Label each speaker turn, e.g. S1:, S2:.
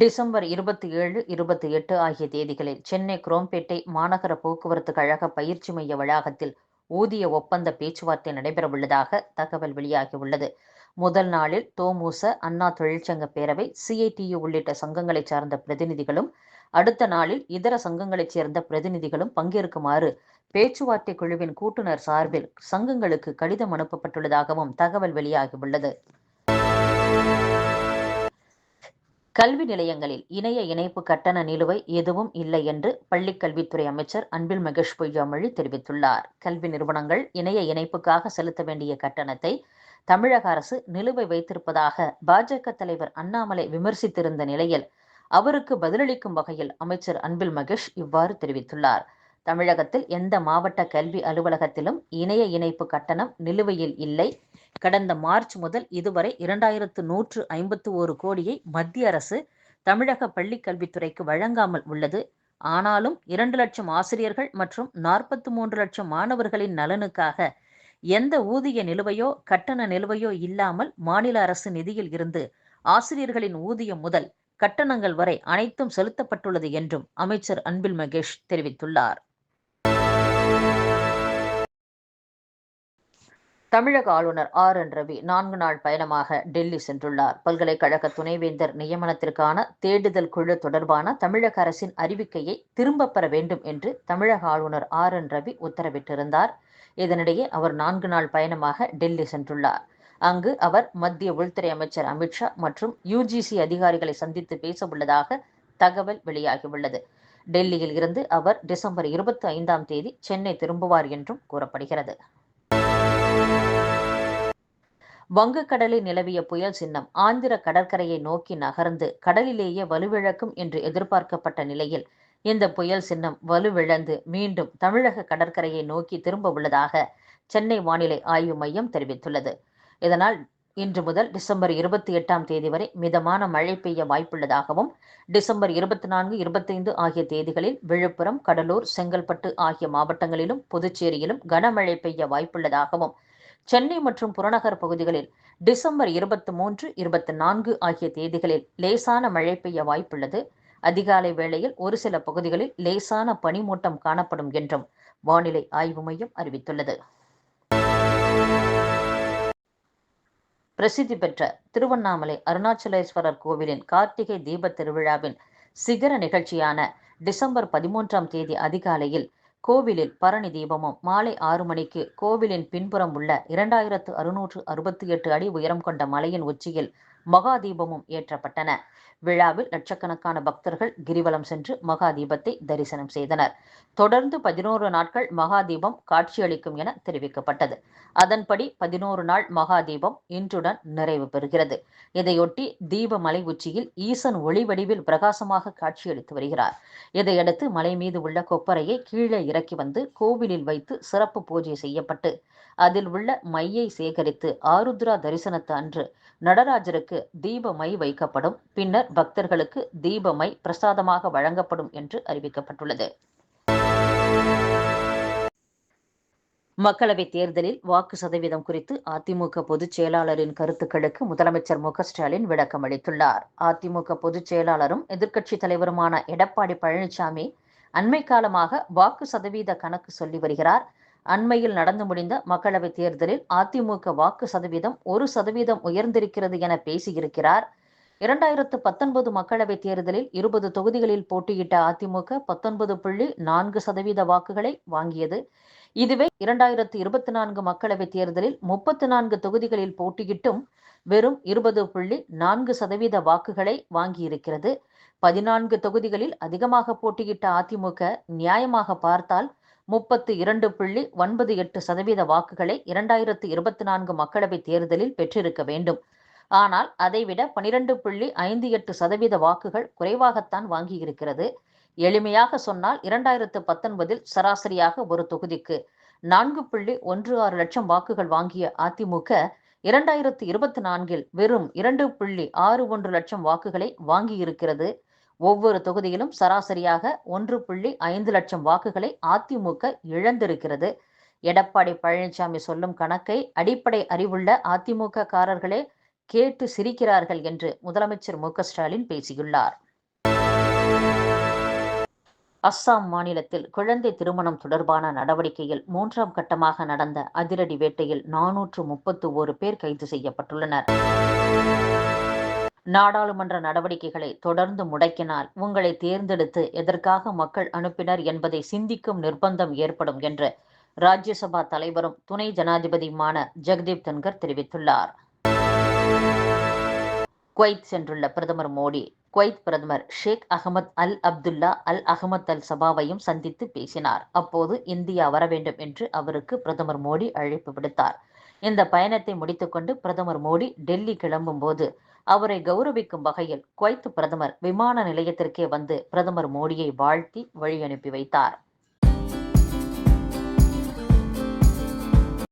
S1: December இருபத்தி ஏழு இருபத்தி எட்டு ஆகிய தேதிகளில் சென்னை குரோம்பேட்டை மாநகர போக்குவரத்து கழக பயிற்சி மைய வளாகத்தில் ஊதிய ஒப்பந்த பேச்சுவார்த்தை நடைபெறவுள்ளதாக தகவல் வெளியாகியுள்ளது முதல் நாளில் தோமூச அண்ணா தொழிற்சங்க பேரவை சிஐடியு உள்ளிட்ட சங்கங்களைச் சார்ந்த பிரதிநிதிகளும் அடுத்த நாளில் இதர சங்கங்களைச் சேர்ந்த பிரதிநிதிகளும் பங்கேற்குமாறு பேச்சுவார்த்தை குழுவின் கூட்டுநர் சார்பில் சங்கங்களுக்கு கடிதம் அனுப்பப்பட்டுள்ளதாகவும் தகவல் வெளியாகியுள்ளது
S2: கல்வி நிலையங்களில் இணைய இணைப்பு கட்டண நிலுவை எதுவும் இல்லை என்று பள்ளிக் கல்வித்துறை அமைச்சர் அன்பில் மகேஷ் பொய்யாமொழி தெரிவித்துள்ளார் கல்வி நிறுவனங்கள் இணைய இணைப்புக்காக செலுத்த வேண்டிய கட்டணத்தை தமிழக அரசு நிலுவை வைத்திருப்பதாக பாஜக தலைவர் அண்ணாமலை விமர்சித்திருந்த நிலையில் அவருக்கு பதிலளிக்கும் வகையில் அமைச்சர் அன்பில் மகேஷ் இவ்வாறு தெரிவித்துள்ளார் தமிழகத்தில் எந்த மாவட்ட கல்வி அலுவலகத்திலும் இணைய இணைப்பு கட்டணம் நிலுவையில் இல்லை கடந்த மார்ச் முதல் இதுவரை இரண்டாயிரத்து நூற்று ஐம்பத்து ஓரு கோடியை மத்திய அரசு தமிழக பள்ளிக்கல்வித்துறைக்கு வழங்காமல் உள்ளது ஆனாலும் இரண்டு லட்சம் ஆசிரியர்கள் மற்றும் நாற்பத்தி மூன்று லட்சம் மாணவர்களின் நலனுக்காக எந்த ஊதிய நிலுவையோ கட்டண நிலுவையோ இல்லாமல் மாநில அரசு நிதியில் இருந்து ஆசிரியர்களின் ஊதியம் முதல் கட்டணங்கள் வரை அனைத்தும் செலுத்தப்பட்டுள்ளது என்றும் அமைச்சர் அன்பில் மகேஷ் தெரிவித்துள்ளார்
S3: தமிழக ஆளுநர் ஆர் என் ரவி நான்கு நாள் பயணமாக டெல்லி சென்றுள்ளார் பல்கலைக்கழக துணைவேந்தர் நியமனத்திற்கான தேடுதல் குழு தொடர்பான தமிழக அரசின் அறிவிக்கையை திரும்பப் பெற வேண்டும் என்று தமிழக ஆளுநர் ஆர் என் ரவி உத்தரவிட்டிருந்தார் இதனிடையே அவர் நான்கு நாள் பயணமாக டெல்லி சென்றுள்ளார் அங்கு அவர் மத்திய உள்துறை அமைச்சர் அமித்ஷா மற்றும் யுஜிசி அதிகாரிகளை சந்தித்து பேச உள்ளதாக தகவல் வெளியாகியுள்ளது டெல்லியில் இருந்து அவர் டிசம்பர் இருபத்தி ஐந்தாம் தேதி சென்னை திரும்புவார் என்றும் கூறப்படுகிறது
S4: வங்கக்கடலில் நிலவிய புயல் சின்னம் ஆந்திர கடற்கரையை நோக்கி நகர்ந்து கடலிலேயே வலுவிழக்கும் என்று எதிர்பார்க்கப்பட்ட நிலையில் இந்த புயல் சின்னம் வலுவிழந்து மீண்டும் தமிழக கடற்கரையை நோக்கி திரும்ப உள்ளதாக சென்னை வானிலை ஆய்வு மையம் தெரிவித்துள்ளது இதனால் இன்று முதல் டிசம்பர் இருபத்தி எட்டாம் தேதி வரை மிதமான மழை பெய்ய வாய்ப்புள்ளதாகவும் டிசம்பர் இருபத்தி நான்கு இருபத்தைந்து ஆகிய தேதிகளில் விழுப்புரம் கடலூர் செங்கல்பட்டு ஆகிய மாவட்டங்களிலும் புதுச்சேரியிலும் கனமழை பெய்ய வாய்ப்புள்ளதாகவும் சென்னை மற்றும் புறநகர் பகுதிகளில் டிசம்பர் இருபத்தி மூன்று இருபத்தி நான்கு ஆகிய தேதிகளில் லேசான மழை பெய்ய வாய்ப்புள்ளது அதிகாலை வேளையில் ஒரு சில பகுதிகளில் லேசான பனிமூட்டம் காணப்படும் என்றும் வானிலை ஆய்வு மையம் அறிவித்துள்ளது
S5: பிரசித்தி பெற்ற திருவண்ணாமலை அருணாச்சலேஸ்வரர் கோவிலின் கார்த்திகை தீபத் திருவிழாவின் சிகர நிகழ்ச்சியான டிசம்பர் பதிமூன்றாம் தேதி அதிகாலையில் கோவிலில் பரணி தீபமும் மாலை ஆறு மணிக்கு கோவிலின் பின்புறம் உள்ள இரண்டாயிரத்து அறுநூற்று அறுபத்தி எட்டு அடி உயரம் கொண்ட மலையின் உச்சியில் மகா தீபமும் ஏற்றப்பட்டன விழாவில் லட்சக்கணக்கான பக்தர்கள் கிரிவலம் சென்று மகா தீபத்தை தரிசனம் செய்தனர் தொடர்ந்து பதினோரு நாட்கள் மகா தீபம் காட்சியளிக்கும் என தெரிவிக்கப்பட்டது அதன்படி பதினோரு நாள் மகா தீபம் இன்றுடன் நிறைவு பெறுகிறது இதையொட்டி தீப மலை உச்சியில் ஈசன் ஒளி வடிவில் பிரகாசமாக காட்சியளித்து வருகிறார் இதையடுத்து மலை மீது உள்ள கொப்பரையை கீழே இறக்கி வந்து கோவிலில் வைத்து சிறப்பு பூஜை செய்யப்பட்டு அதில் உள்ள மையை சேகரித்து ஆருத்ரா தரிசனத்து அன்று நடராஜருக்கு தீப மை வைக்கப்படும் பின்னர் பக்தர்களுக்கு தீபமை பிரசாதமாக வழங்கப்படும் என்று அறிவிக்கப்பட்டுள்ளது
S6: மக்களவைத் தேர்தலில் வாக்கு சதவீதம் குறித்து அதிமுக பொதுச் செயலாளரின் கருத்துக்களுக்கு முதலமைச்சர் மு ஸ்டாலின் விளக்கம் அளித்துள்ளார் அதிமுக பொதுச் செயலாளரும் எதிர்க்கட்சித் தலைவருமான எடப்பாடி பழனிசாமி அண்மை காலமாக வாக்கு சதவீத கணக்கு சொல்லி வருகிறார் அண்மையில் நடந்து முடிந்த மக்களவைத் தேர்தலில் அதிமுக வாக்கு சதவீதம் ஒரு சதவீதம் உயர்ந்திருக்கிறது என பேசியிருக்கிறார் இரண்டாயிரத்து பத்தொன்பது மக்களவைத் தேர்தலில் இருபது தொகுதிகளில் போட்டியிட்ட அதிமுக பத்தொன்பது புள்ளி நான்கு சதவீத வாக்குகளை வாங்கியது இதுவே இரண்டாயிரத்து இருபத்தி நான்கு மக்களவைத் தேர்தலில் முப்பத்தி நான்கு தொகுதிகளில் போட்டியிட்டும் வெறும் இருபது புள்ளி நான்கு சதவீத வாக்குகளை வாங்கியிருக்கிறது பதினான்கு தொகுதிகளில் அதிகமாக போட்டியிட்ட அதிமுக நியாயமாக பார்த்தால் முப்பத்து இரண்டு புள்ளி ஒன்பது எட்டு சதவீத வாக்குகளை இரண்டாயிரத்து இருபத்தி நான்கு மக்களவைத் தேர்தலில் பெற்றிருக்க வேண்டும் ஆனால் அதைவிட பனிரெண்டு புள்ளி ஐந்து எட்டு சதவீத வாக்குகள் குறைவாகத்தான் வாங்கியிருக்கிறது எளிமையாக சொன்னால் இரண்டாயிரத்து பத்தொன்பதில் சராசரியாக ஒரு தொகுதிக்கு நான்கு புள்ளி ஒன்று ஆறு லட்சம் வாக்குகள் வாங்கிய அதிமுக இரண்டாயிரத்து இருபத்தி நான்கில் வெறும் இரண்டு புள்ளி ஆறு ஒன்று லட்சம் வாக்குகளை வாங்கியிருக்கிறது ஒவ்வொரு தொகுதியிலும் சராசரியாக ஒன்று புள்ளி ஐந்து லட்சம் வாக்குகளை அதிமுக இழந்திருக்கிறது எடப்பாடி பழனிசாமி சொல்லும் கணக்கை அடிப்படை அறிவுள்ள அதிமுக காரர்களே கேட்டு சிரிக்கிறார்கள் என்று முதலமைச்சர் மு ஸ்டாலின் பேசியுள்ளார்
S7: அஸ்ஸாம் மாநிலத்தில் குழந்தை திருமணம் தொடர்பான நடவடிக்கையில் மூன்றாம் கட்டமாக நடந்த அதிரடி வேட்டையில் நானூற்று முப்பத்து ஒரு பேர் கைது செய்யப்பட்டுள்ளனர் நாடாளுமன்ற நடவடிக்கைகளை தொடர்ந்து முடக்கினால் உங்களை தேர்ந்தெடுத்து எதற்காக மக்கள் அனுப்பினர் என்பதை சிந்திக்கும் நிர்பந்தம் ஏற்படும் என்று ராஜ்யசபா தலைவரும் துணை ஜனாதிபதியுமான ஜெகதீப் தன்கர் தெரிவித்துள்ளார்
S8: குவைத் சென்றுள்ள பிரதமர் மோடி குவைத் பிரதமர் ஷேக் அகமது அல் அப்துல்லா அல் அகமத் அல் சபாவையும் சந்தித்து பேசினார் அப்போது இந்தியா வர வேண்டும் என்று அவருக்கு பிரதமர் மோடி அழைப்பு விடுத்தார் இந்த பயணத்தை முடித்துக்கொண்டு பிரதமர் மோடி டெல்லி கிளம்பும் போது அவரை கௌரவிக்கும் வகையில் குவைத் பிரதமர் விமான நிலையத்திற்கே வந்து பிரதமர் மோடியை வாழ்த்தி வழி அனுப்பி வைத்தார்